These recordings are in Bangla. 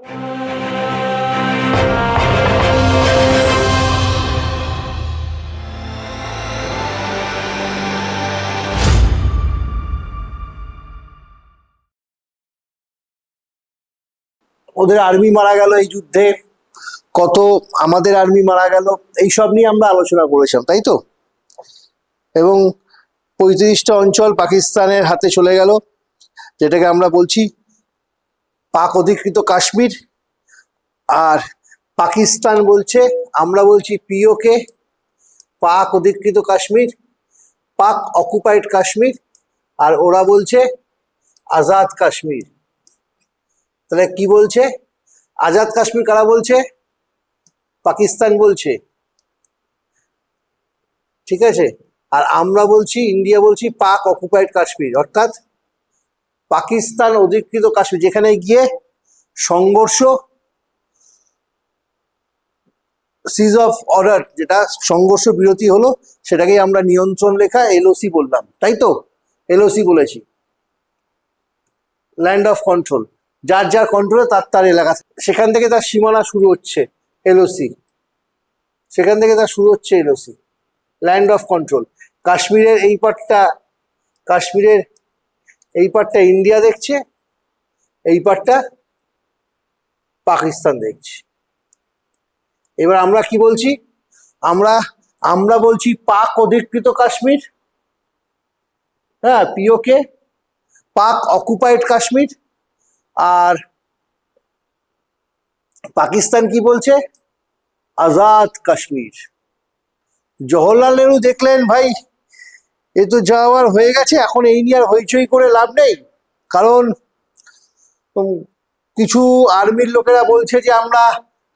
ওদের আর্মি মারা গেল এই যুদ্ধে। কত আমাদের আর্মি মারা গেল, এইসব নিয়ে আমরা আলোচনা করেছিলাম, তাই তো? এবং পঁয়ত্রিশটা অঞ্চল পাকিস্তানের হাতে চলে গেল, যেটাকে আমরা বলছি পাক অধিকৃত কাশ্মীর। আর পাকিস্তান বলছে, আমরা বলছি পিওকে, পাক অধিকৃত কাশ্মীর, পাক অকুপাইড কাশ্মীর, আর ওরা বলছে আজাদ কাশ্মীর। তাহলে কি বলছে? আজাদ কাশ্মীর কারা বলছে? পাকিস্তান বলছে। ঠিক আছে? আর আমরা বলছি, ইন্ডিয়া বলছি পাক অকুপাইড কাশ্মীর, অর্থাৎ পাকিস্তান অধিকৃত কাশ্মীর, যেখানে গিয়ে সংঘর্ষ সিজ অফ অর্ডার যেটা সংঘর্ষ বিরতি হলো, সেটাকেই আমরা নিয়ন্ত্রণ লেখা এলওসি বললাম, তাই তো? এলওসি বলেছি। ল্যান্ড অফ কন্ট্রোল যার যার কন্ট্রোলে তার তার এলাকা সেখান থেকে তার সীমানা শুরু হচ্ছে এলওসি সেখান থেকে তার শুরু হচ্ছে এলওসি ল্যান্ড অফ কন্ট্রোল কাশ্মীরের এই পার্টটা কাশ্মীরের এই পার্টটা ইন্ডিয়া দেখছে, এই পার্টটা পাকিস্তান দেখছে। এবার আমরা কি বলছি? আমরা আমরা বলছি পাক অধিকৃত কাশ্মীর হ্যাঁ পিওকে, পাক অকুপাইড কাশ্মীর, আর পাকিস্তান কি বলছে? আজাদ কাশ্মীর। জওহরলাল নেহরু দেখলেন ভাই এ তো যাওয়ার হয়ে গেছে, এখন এই নিয়ে আর হইচই করে লাভ নেই। কারণ কিছু আর্মির লোকেরা বলছে যে আমরা,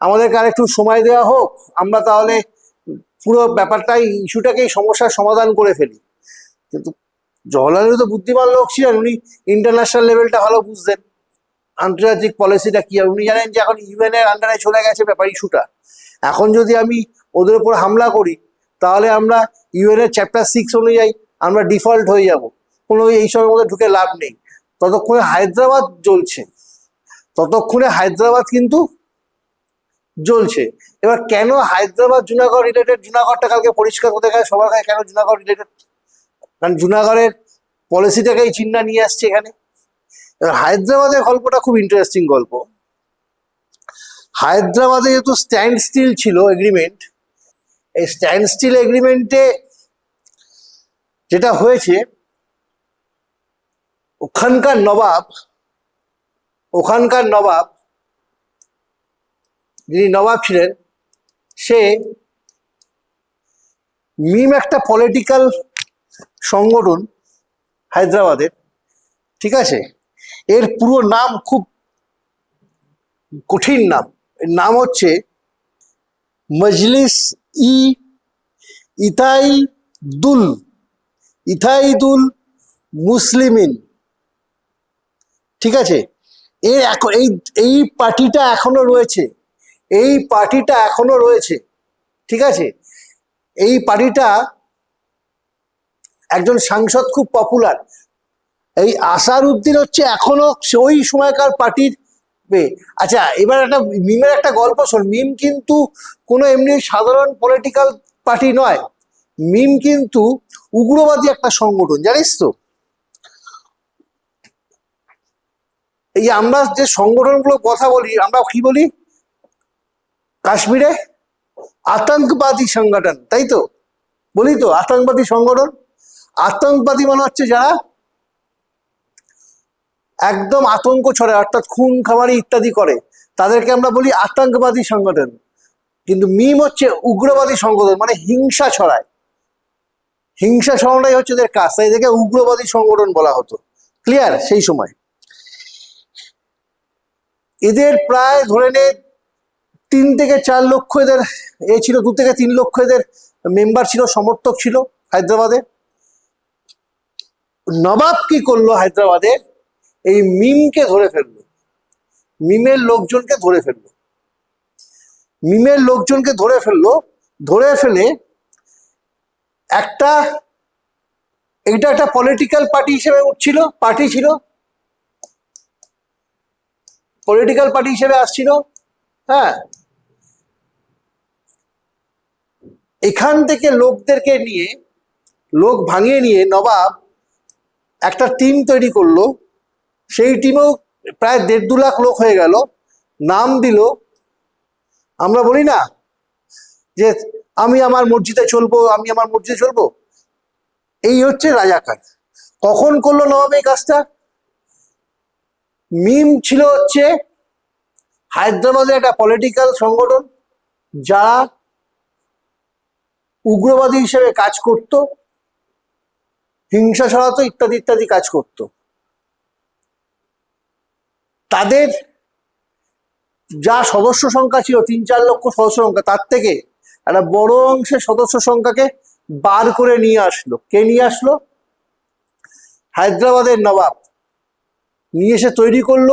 আমাদেরকে আর একটু সময় দেওয়া হোক, আমরা তাহলে পুরো ব্যাপারটাই, ইস্যুটাকেই সমস্যার সমাধান করে ফেলি। কিন্তু জওহরলাল তো বুদ্ধিমান লোক ছিলেন, উনি ইন্টারন্যাশনাল লেভেলটা ভালো বুঝতেন। আন্তর্জাতিক পলিসিটা কি, আর উনি জানেন যে এখন ইউএন এর আন্ডারে চলে গেছে ব্যাপার ইস্যুটা। এখন যদি আমি ওদের উপর হামলা করি, তাহলে আমরা ইউএন এর চ্যাপ্টার সিক্স অনুযায়ী আমরা ডিফল্ট হয়ে যাব। কোনো এইসবের মধ্যে ঢুকে লাভ নেই। ততক্ষণে হায়দ্রাবাদ জ্বলছে। ততক্ষণে হায়দ্রাবাদ কিন্তু জ্বলছে। এবার কেন হায়দ্রাবাদ জুনাগড় রিলেটেড জুনাগড়টা কালকে পরিষ্কার করতে গেছে সবার কাছে কেন জুনাগড় রিলেটেড কারণ জুনাগড়ের পলিসিটাকেই চিন্তা নিয়ে আসছে এখানে। এবার হায়দ্রাবাদের গল্পটা খুব ইন্টারেস্টিং গল্প। হায়দ্রাবাদে যেহেতু স্ট্যান্ড স্টিল ছিল এগ্রিমেন্ট এই স্ট্যান্ড স্টিল এগ্রিমেন্টে যেটা হয়েছে, ওখানকার নবাব ওখানকার নবাব, যিনি নবাব ছিলেন, সে মিম একটা পলিটিক্যাল সংগঠন হায়দ্রাবাদের, ঠিক আছে? এর পুরো নাম খুব কঠিন নাম। এর নাম হচ্ছে মজলিস ই ইতাইদুল ইথাইদুল মুসলিমিন। ঠিক আছে? এর এখন এই এই পার্টিটা এখনও রয়েছে। এই পার্টিটা এখনও রয়েছে। ঠিক আছে? এই পার্টিটা একজন সাংসদ খুব পপুলার এই আসার উদ্দিন হচ্ছে এখনও ওই সময়কার পার্টির আচ্ছা এবার একটা মিমের একটা গল্প শোন। মিম কিন্তু কোনো এমনি সাধারণ পলিটিক্যাল পার্টি নয়। মিম কিন্তু উগ্রবাদী একটা সংগঠন, জানিস তো? এই আমরা যে সংগঠনগুলো কথা বলি, আমরা কি বলি? কাশ্মীরে আতঙ্কবাদী সংগঠন, তাই তো? বলি তো, আতঙ্কবাদী সংগঠন? আতঙ্কবাদী মানে হচ্ছে যারা একদম আতঙ্ক ছড়ায়, অর্থাৎ খুন, খামারি ইত্যাদি করে। তাদেরকে আমরা বলি আতঙ্কবাদী সংগঠন। কিন্তু মিম হচ্ছে উগ্রবাদী সংগঠন মানে হিংসা ছড়ায়। হিংসা ছড়ানোটাই হচ্ছে এদের কাজ, তাই এদেরকে উগ্রবাদী সংগঠন বলা হতো। ক্লিয়ার সেই সময়। এদের প্রায় ধরে নে তিন থেকে চার লক্ষ এদের, এ ছিল, দু থেকে তিন লক্ষ এদের মেম্বার ছিল, সমর্থক ছিল হায়দ্রাবাদে। নবাব কি করল হায়দ্রাবাদে? এই মিমকে ধরে ফেলল। মিমের লোকজনকে ধরে ফেলল। মিমের লোকজনকে ধরে ফেলল, ধরে ফেলে একটা এটা একটা পলিটিক্যাল পার্টি হিসেবে উঠছিল পার্টি ছিল। পলিটিক্যাল পার্টি হিসেবে আসছিল হ্যাঁ। এখান থেকে লোকদেরকে নিয়ে, লোক ভাঙিয়ে নিয়ে নবাব একটা টিম তৈরি করল। সেই টিমেও প্রায় দেড় দু লাখ লোক হয়ে গেল। নাম দিল। আমরা বলি না যে আমি আমার মসজিদে চলবো, আমি আমার মসজিদে চলবো? এই হচ্ছে রাজাকার কখন করল নবাব এই কাজটা? মিম ছিল হচ্ছে হায়দ্রাবাদের একটা পলিটিক্যাল সংগঠন, যারা উগ্রবাদী হিসেবে কাজ করত, হিংসা ছড়াতো, ইত্যাদি ইত্যাদি কাজ করত। তাদের যা সদস্য সংখ্যা ছিল, তিন চার লক্ষ সদস্য সংখ্যা, তার থেকে একটা বড় অংশের সদস্য সংখ্যাকে বার করে নিয়ে আসলো। কে নিয়ে আসলো? হায়দ্রাবাদের নবাব। নিয়ে এসে তৈরি করল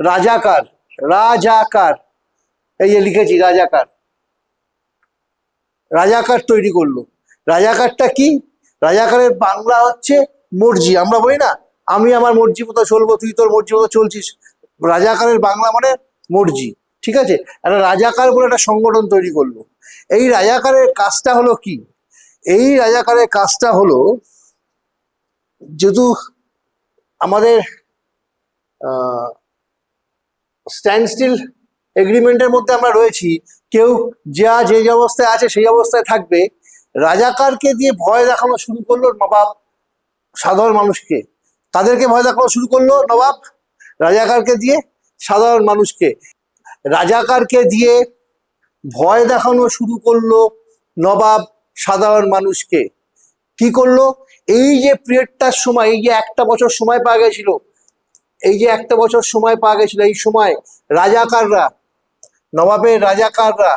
রাজাকার রাজাকার। এই যে লিখেছি, রাজাকার। রাজাকার তৈরি করল। রাজাকারটা কি? রাজাকারের বাংলা হচ্ছে মর্জি। আমরা বলি না, আমি আমার মর্জি মতো চলবো, তুই তোর মর্জি মতো চলছিস। রাজাকারের বাংলা মানে মর্জি। ঠিক আছে? একটা রাজাকার বলে একটা সংগঠন তৈরি করল। এই রাজাকারের কাজটা হলো কি? এই রাজাকারের কাজটা হলো যেহেতু আমাদের স্ট্যান্ড স্টিল এগ্রিমেন্টের মধ্যে আমরা রয়েছি। কেউ যা যে অবস্থায় আছে সেই অবস্থায় থাকবে। রাজাকারকে দিয়ে ভয় দেখানো শুরু করল নবাব, সাধারণ মানুষকে। তাদেরকে ভয় দেখানো শুরু করল নবাব, রাজাকারকে দিয়ে সাধারণ মানুষকে। রাজাকারকে দিয়ে ভয় দেখানো শুরু করল নবাব সাধারণ মানুষকে। কি করল? এই যে পিরিয়ডটার সময়, এই যে একটা বছর সময় পাওয়া গেছিল, এই যে একটা বছর সময় পাওয়া গেছিল, এই সময় রাজাকাররা, নবাবের রাজাকাররা,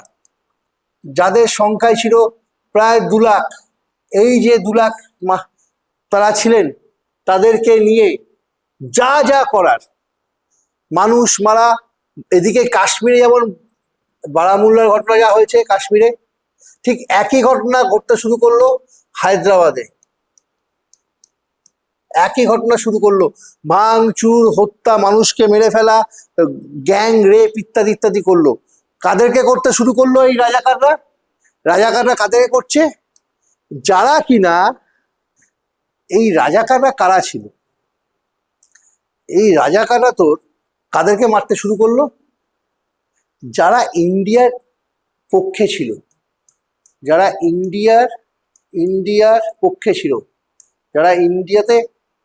যাদের সংখ্যায় ছিল প্রায় দু লাখ, এই যে দু লাখ তারা ছিলেন, তাদেরকে নিয়ে যা যা করার, মানুষ মারা, এদিকে কাশ্মীরে যেমন বারামুল্লার ঘটনা যা হয়েছে কাশ্মীরে, ঠিক একই ঘটনা ঘটতে শুরু করল হায়দ্রাবাদে। একই ঘটনা শুরু করল। ভাঙচুর হত্যা, মানুষকে মেরে ফেলা, গ্যাং, রেপ ইত্যাদি ইত্যাদি করল। কাদেরকে করতে শুরু করল এই রাজাকাররা? রাজাকাররা কাদেরকে করছে? যারা কিনা এই রাজাকাররা কারা ছিল? এই রাজাকাররা তোর কাদেরকে মারতে শুরু করল? যারা ইন্ডিয়ার পক্ষে ছিল, যারা ইন্ডিয়ার ইন্ডিয়ার পক্ষে ছিল, যারা ইন্ডিয়াতে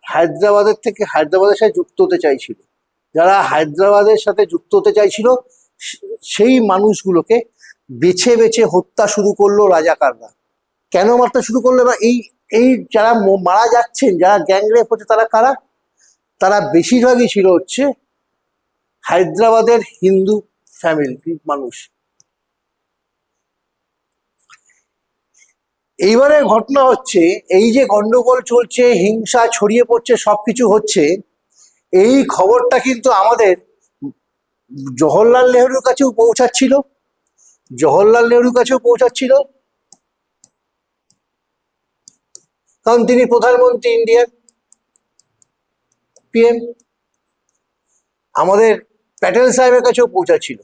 হায়দ্রাবাদের থেকে হায়দ্রাবাদের সাথে যুক্ত হতে চাইছিল, যারা হায়দ্রাবাদের সাথে যুক্ত হতে চাইছিল সেই মানুষগুলোকে বেছে বেছে হত্যা শুরু করল রাজাকাররা। কেন মারতে শুরু করল? এবার এই এই যারা মারা যাচ্ছেন, যারা গ্যাংরেপ হচ্ছে তারা কারা? তারা বেশিরভাগই ছিল হচ্ছে হায়দ্রাবাদের হিন্দু ফ্যামিলি মানুষ। এইবারে ঘটনা হচ্ছে, এই যে গন্ডগোল চলছে, হিংসা ছড়িয়ে পড়ছে, সবকিছু হচ্ছে, এই খবরটা কিন্তু আমাদের জওহরলাল নেহরুর কাছেও পৌঁছাচ্ছিল। জওহরলাল নেহরুর কাছেও পৌঁছাচ্ছিল। কারণ তিনি প্রধানমন্ত্রী ইন্ডিয়ার পিএম আমাদের প্যাটেল সাহেবের কাছেও পৌঁছাচ্ছিল।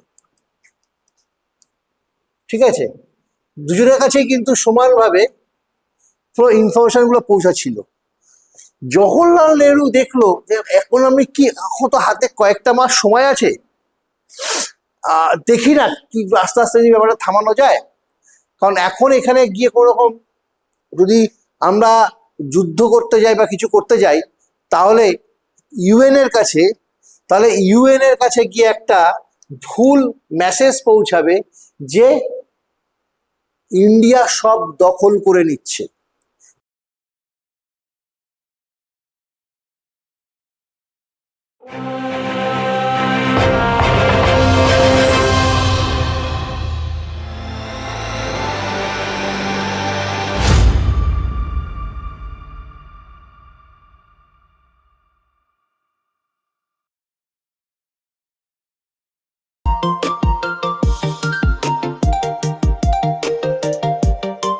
ঠিক আছে? দুজনের কাছেই কিন্তু সমানভাবে পুরো ইনফরমেশনগুলো পৌঁছাচ্ছিল। জওহরলাল নেহরু দেখল যে এখন আমি কি, এখন তো হাতে কয়েকটা মাস সময় আছে। দেখি না কি আস্তে আস্তে যদি ব্যাপারটা থামানো যায়। কারণ এখন এখানে গিয়ে কোনো রকম যদি আমরা যুদ্ধ করতে যাই বা কিছু করতে যাই, তাহলে ইউএন এর কাছে, তাহলে ইউএন এর কাছে গিয়ে একটা ভুল মেসেজ পৌঁছাবে যে ইন্ডিয়া সব দখল করে নিচ্ছে।